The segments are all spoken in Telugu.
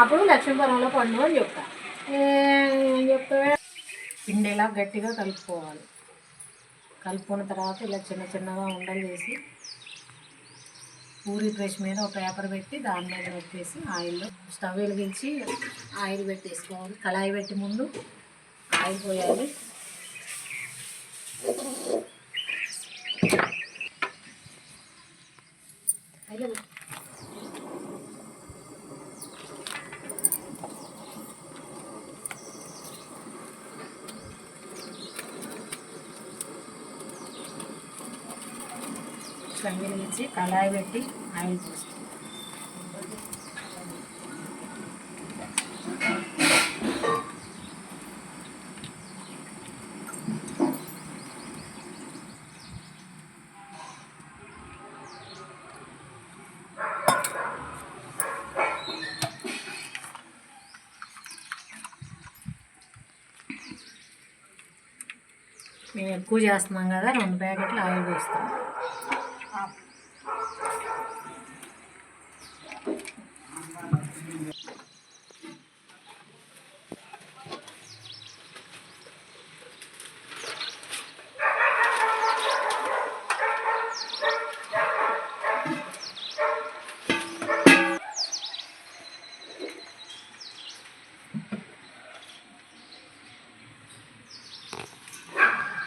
అప్పుడు లక్ష్మీపురంలో పండు అని చెప్తా. చెప్తా పిండి ఇలా గట్టిగా కలుపుకోవాలి. కలుపుకున్న తర్వాత ఇలా చిన్న చిన్నగా ఉండలు చేసి పూరి బ్రష్ మీద ఒక పేపర్ పెట్టి దాని మీద పెట్టేసి ఆయిల్లో స్టవ్ వెలిగించి ఆయిల్ పెట్టేసుకోవాలి. కళాయి పెట్టి ముందు ఆయిల్ పోయాలి ఆయిల్ పెట్టు. స్టవ్ కళాయి పెట్టి ఆయిల్ పోస్తాం మేము ఎక్కువ చేస్తున్నాం కదా రెండు ప్యాకెట్లు ఆయిల్ పోస్తాం.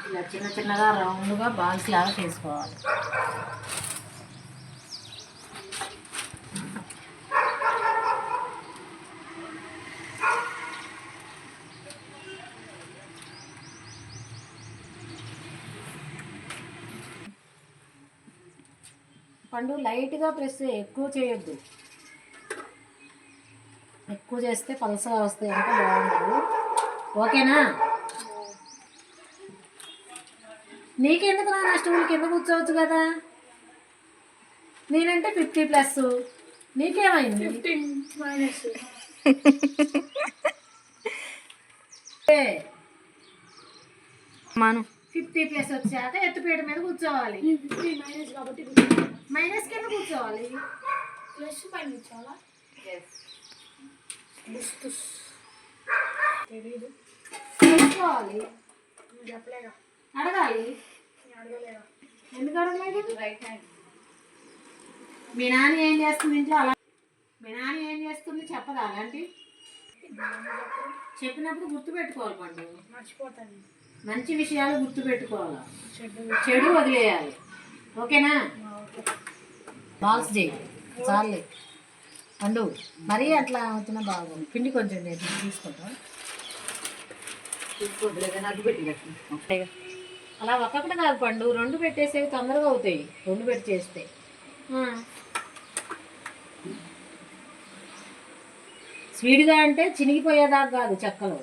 ఇలా చిన్న చిన్నగా రౌండ్గా బాల్స్ లాగా చేసుకోవాలి. పండు లైట్గా ప్రెస్ ఎక్కువ చేయొద్దు. ఎక్కువ చేస్తే పలసగా వస్తాయి అంటే బాగుండదు. ఓకేనా? నీకెందుకు నా స్టూల్ కింద కూర్చోవచ్చు కదా? నేనంటే ఫిఫ్టీ ప్లస్. నీకేమైంది? మాను. ఫిఫ్టీ ప్లస్ వచ్చాక ఎత్తుపీట మీద కూర్చోవాలి. మైనస్ కాబట్టి మైనస్ కింద కూర్చోవాలి. ప్లస్ పైన చాలా తెలీదు. తెలుసుకోవాలి. నువ్వు చెప్పలేగా. అడగాలి. నేను అడగలేగా. ఎందుకు అడగలేదు? రైట్ హ్యాండ్ మీ నాన్న ఏం చేస్తుంది ఇంట్లో? అలా మీ నాన్న ఏం చేస్తుంది చెప్పదా అలాంటి? చెప్పినప్పుడు గుర్తుపెట్టుకోవాలి పండు. మర్చిపోతాను. మంచి విషయాలు గుర్తుపెట్టుకోవాలి. చెడు వదిలేయాలి. ఓకేనా? బాల్స్ చేయి చాలే పండు. మరీ అట్లా అవుతున్నా బాగుంది. పిండి కొంచెం నేను తీసుకుంటాం. అలా ఒక్కొక్కటి కాదు పండు. రెండు పెట్టేసేవి తొందరగా అవుతాయి. రెండు పెట్టి చేస్తే. అంటే చినిగిపోయేదాకా కాదు చెక్కలు.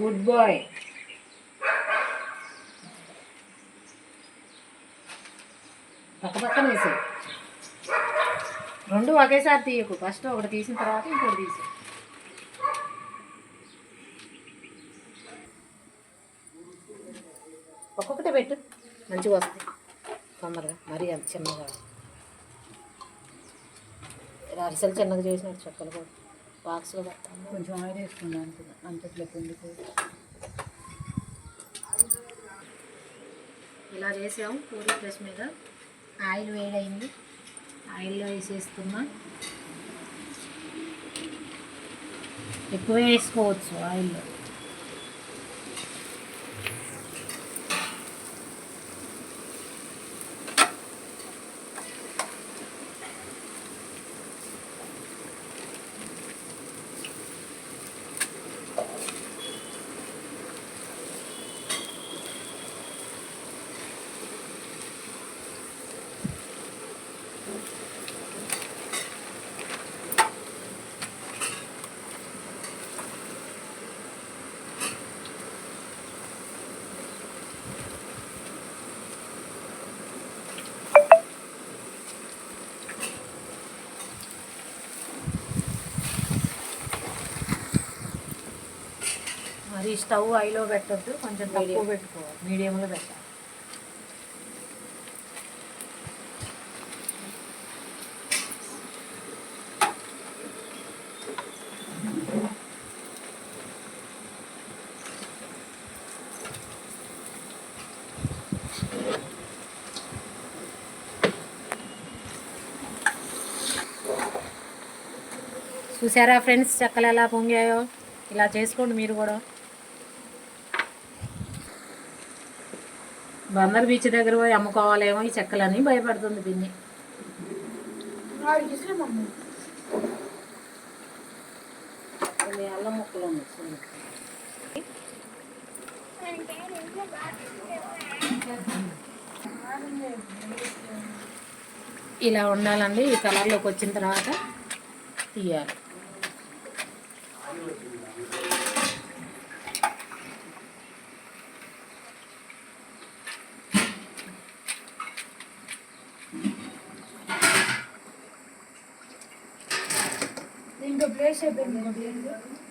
Good boy. పక్క పక్కన వేసాయి. రెండు ఒకేసారి తీయకు. ఫస్ట్ ఒకటి తీసిన తర్వాత ఇంకోటి తీసి ఒక్కొక్కటే పెట్టు. మంచిగా వస్తాయి. తొందరగా. మరీ అంత చిన్నగా. ఇలా అరిసెలు చిన్నగా చేసినట్టు చెక్కలు కూడా. బాక్స్లో పెట్టాను కొంచెం ఆయిల్ వేసుకున్నాను అంతట్లో పిండికి ఇలా చేసాము. పూరి ప్రెస్ మీద. ఆయిల్ వేడైంది. ఆయిల్లో వేసేస్తున్నా. ఎక్కువ వేసుకోవచ్చు ఆయిల్లో. మరి స్టవ్ ఐలో పెట్టద్దు కొంచెం తక్కువ పెట్టుకోవాలి. మీడియంలో పెట్టాలి. చూసారా ఫ్రెండ్స్ చెక్కలు ఎలా పొంగాయో? ఇలా చేసుకోండి మీరు కూడా. బందర్ బీచ్ దగ్గర పోయి అమ్ముకోవాలేమో ఈ చెక్కలని భయపడుతుంది పిన్ని. అల్లం ముక్కలు ఉన్నాయి ఇలా ఉండాలండి ఈ కలర్లోకి వచ్చిన తర్వాత తీయాలి. దీంట్లో ప్లేస్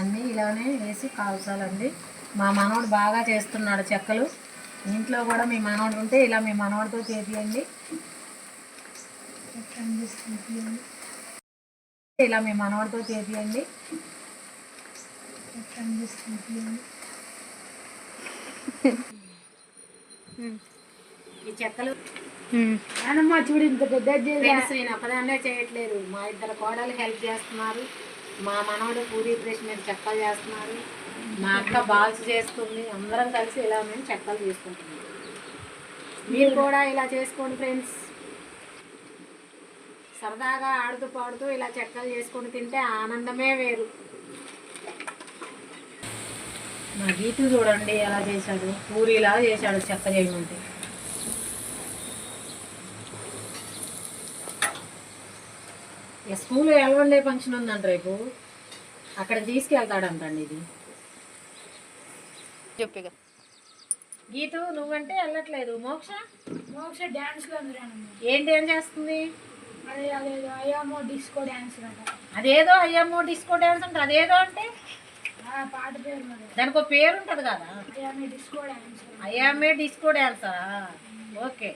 అన్నీ ఇలానే వేసి కాల్చాలండి. మా మనవడు బాగా చేస్తున్నాడు చెక్కలు. ఇంట్లో కూడా మీ మనవడు ఉంటే ఇలా మీ మనవడితో చేపియండి. ఇలా మీ మనవడితో చేపియండి. ఈ చెక్కలు నానమ్మ చూడు ఇంత పెద్ద నేను ఒకదాన్నే చేయట్లేదు. మా ఇద్దరు కోడలు హెల్ప్ చేస్తున్నారు. మా మనవడు పూరి బ్రష్ మీద చెక్కలు చేస్తున్నారు మా అక్క బాల్స్ చేస్తుంది. అందరం కలిసి ఇలా మేము చెక్కలు చేసుకుంటున్నాం. మీరు కూడా ఇలా చేసుకోండి ఫ్రెండ్స్. సరదాగా ఆడుతూ పాడుతూ ఇలా చెక్కలు చేసుకొని తింటే ఆనందమే వేరు. మా గీతు చూడండి ఎలా చేశాడు. పూరిలా చేశాడు చెక్క చేయమంటే. ఇక స్కూల్ ఎల్వన్ డే ఫంక్షన్ ఉందంట రేపు. అక్కడ తీసుకెళ్తాడంటండి ఇది. చెప్పిగా గీతు నువ్వంటే వెళ్ళట్లేదు. మోక్ష? మోక్ష డ్యాన్స్లో ఏం చేస్తుంది? అయ్యామో డిస్కో డ్యాన్స్ అదేదో అయ్యమ్మో డిస్కో డ్యాన్స్ అంటే. అదేదో అంటే? ఆ పాట పేరు దానికి ఒక పేరు ఉంటుంది కదా. అయ్యామే డిస్కో డ్యాన్స్ అయ్యమ్మే డిస్కో డ్యాన్సా ఓకే.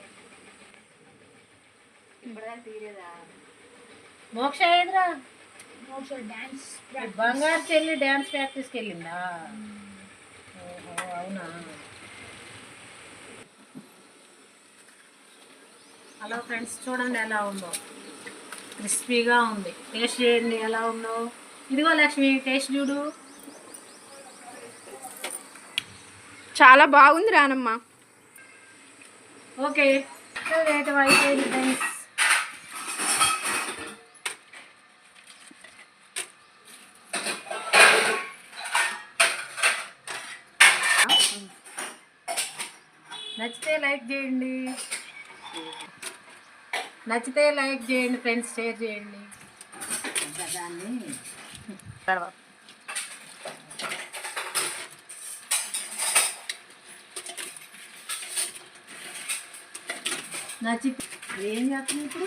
మోక్ష ఏదిరా? మోక్ష డ్యాన్స్ బంగారు చెల్లి డ్యాన్స్ ప్రాక్టీస్కి వెళ్ళిందా ఓహో అవునా? హలో ఫ్రెండ్స్ చూడండి ఎలా ఉందో. క్రిస్పీగా ఉంది. టేస్ట్ చేయండి ఎలా ఉందో. ఇదిగో లక్ష్మి టేస్ట్ చూడు. చాలా బాగుంది రానమ్మ. ఓకే. రేట్ అయిపోయింది ఫ్రెండ్స్ నచ్చితే లైక్ చేయండి. నచ్చితే లైక్ చేయండి ఫ్రెండ్స్ షేర్ చేయండి. దాన్ని నచ్చి ఏం చేస్తున్నాయి ఇప్పుడు?